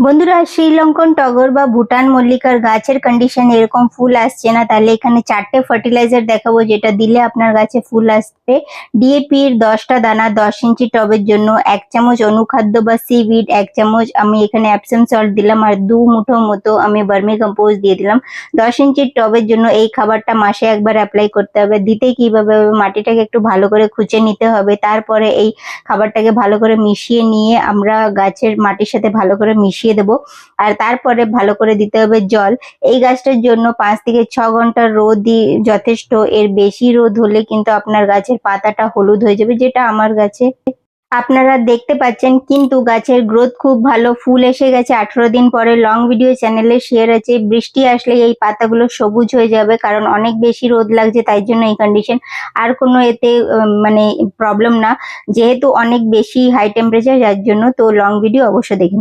বন্ধুরা, শ্রীলঙ্কন, টগর বা ভুটান মল্লিকার গাছের কন্ডিশন এরকম ফুল আসছে না। তাহলে এখানে চারটে ফার্টিলাইজার দেখাবো, যেটা দিলে আপনার গাছে ফুল আসবে। ডিএপি ডিএপির দশটা দানা দশ ইঞ্চি টবের জন্য এক চামচ অনুখাদ্য বা সিভিড এক চামচ আমি এখানে অ্যাপসেম সল্ট দিলাম আর দু মুঠো মতো আমি বার্মি কম্পোজ দিয়ে দিলাম। দশ ইঞ্চির টবের জন্য এই খাবারটা মাসে একবার অ্যাপ্লাই করতে হবে। দিতে কীভাবে মাটিটাকে একটু ভালো করে খুঁচে নিতে হবে। তারপরে এই খাবারটাকে ভালো করে মিশিয়ে নিয়ে আমরা গাছের মাটির সাথে ভালো করে মিশিয়ে দেব। আর তারপরে ভালো করে দিতে হবে জল। এই গাছটার জন্য পাঁচ থেকে ছ ঘণ্টা রোদই যথেষ্ট। এর বেশি রোদ হলে কিন্তু আপনার গাছের পাতাটা হলুদ হয়ে যাবে, যেটা আমার গাছে। আপনারা দেখতে পাচ্ছেন, কিন্তু গাছের গ্রোথ খুব ভালো। ফুল এসে গেছে। আঠেরো দিন পরে লং ভিডিও চ্যানেলে শেয়ার আছে। বৃষ্টি আসলে এই পাতাগুলো সবুজ হয়ে যাবে, কারণ অনেক বেশি রোদ লাগছে, তাই জন্য এই কন্ডিশন আর কোনো এতে মানে প্রবলেম না। যেহেতু অনেক বেশি হাই টেম্পারেচার যার জন্য তো লং ভিডিও অবশ্যই দেখে।